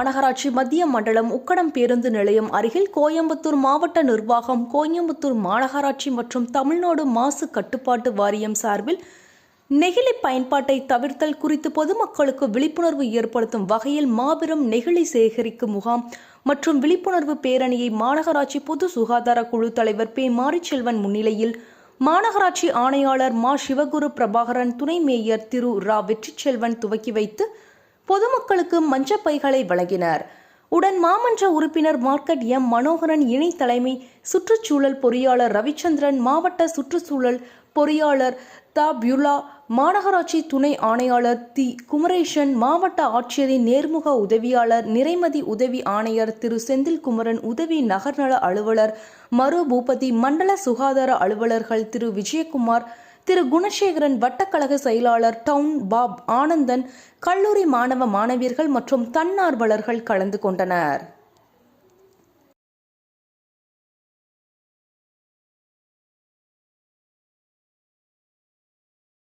மாநகராட்சி மத்திய மண்டலம் உக்கடம் பேருந்து நிலையம் அருகில் கோயம்புத்தூர் மாவட்ட நிர்வாகம் கோயம்புத்தூர் மாநகராட்சி மற்றும் தமிழ்நாடு மாசு கட்டுப்பாட்டு வாரியம் சார்பில் நெகிழி பயன்பாட்டை தவிர்த்தல் குறித்து பொதுமக்களுக்கு விழிப்புணர்வு ஏற்படுத்தும் வகையில் மாபெரும் நெகிழி சேகரிக்கும் முகாம் மற்றும் விழிப்புணர்வு பேரணியை மாநகராட்சி பொது சுகாதார குழு தலைவர் பே. மாரிச்செல்வன் முன்னிலையில் மாநகராட்சி ஆணையாளர் மா. சிவகுரு பிரபாகரன் துணை மேயர் திரு. ரா. வெற்றிச்செல்வன் துவக்கி வைத்து பொதுமக்களுக்கு மஞ்சப்பைகளை வழங்கினர். உடன் மாமன்ற உறுப்பினர் மார்க்கெட் எம். மனோகரன் இணை தலைமை சுற்றுச்சூழல் பொறியாளர் ரவிச்சந்திரன் மாவட்ட சுற்றுச்சூழல் பொறியாளர் த. பியுலா மாநகராட்சி துணை ஆணையாளர் தி. குமரேஷன் மாவட்ட ஆட்சியரின் நேர்முக உதவியாளர் நிறைமதி உதவி ஆணையர் திரு. செந்தில்குமரன் உதவி நகர்நல அலுவலர் மறு பூபதி மண்டல சுகாதார அலுவலர்கள் திரு. விஜயகுமார் திரு குணசேகரன் வட்டக்கழக செயலாளர் டவுன் பாப் ஆனந்தன் கல்லூரி மாணவ மாணவியர்கள் மற்றும் தன்னார்வலர்கள் கலந்து கொண்டனர்.